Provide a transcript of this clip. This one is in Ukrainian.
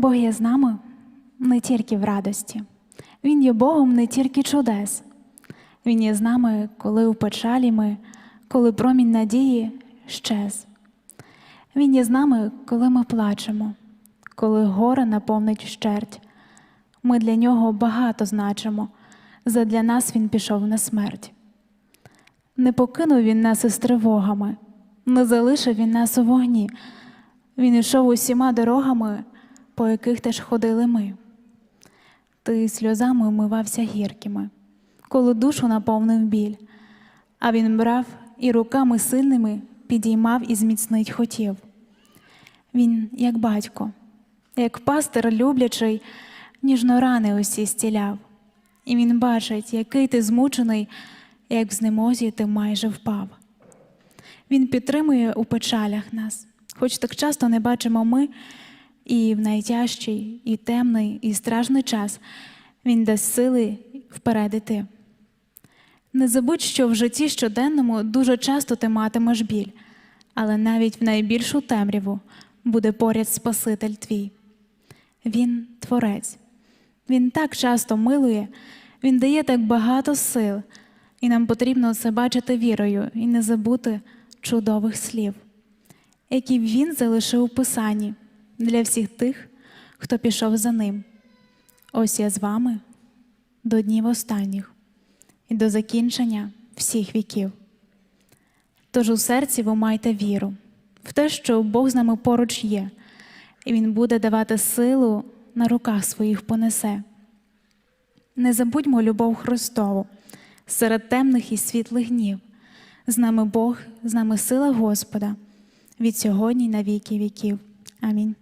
Бог є з нами не тільки в радості, Він є Богом не тільки чудес. Він є з нами, коли у печалі ми, коли промінь надії щез. Він є з нами, коли ми плачемо, коли горе наповнить щерть. Ми для нього багато значимо, задля нас він пішов на смерть. Не покинув він нас із тривогами, не залишив він нас у вогні. Він ішов усіма дорогами, по яких теж ходили ми. Ти сльозами умивався гіркими, коли душу наповнив біль, а він брав і руками сильними підіймав і зміцнить хотів. Він, як батько, як пастир люблячий, ніжно рани усі стіляв. І він бачить, який ти змучений, як в знемозі ти майже впав. Він підтримує у печалях нас, хоч так часто не бачимо ми, і в найтяжчий, і темний, і страшний час Він дасть сили вперед іти. Не забудь, що в житті щоденному дуже часто ти матимеш біль, але навіть в найбільшу темряву буде поряд Спаситель твій. Він творець. Він так часто милує, він дає так багато сил, і нам потрібно це бачити вірою і не забути чудових слів, які він залишив у Писанні для всіх тих, хто пішов за ним. Ось я з вами до днів останніх і до закінчення всіх віків. Тож у серці ви маєте віру в те, що Бог з нами поруч є, і Він буде давати силу на руках своїх понесе. Не забудьмо любов Христову серед темних і світлих днів. З нами Бог, з нами сила Господа від сьогодні на віки віків. Амінь.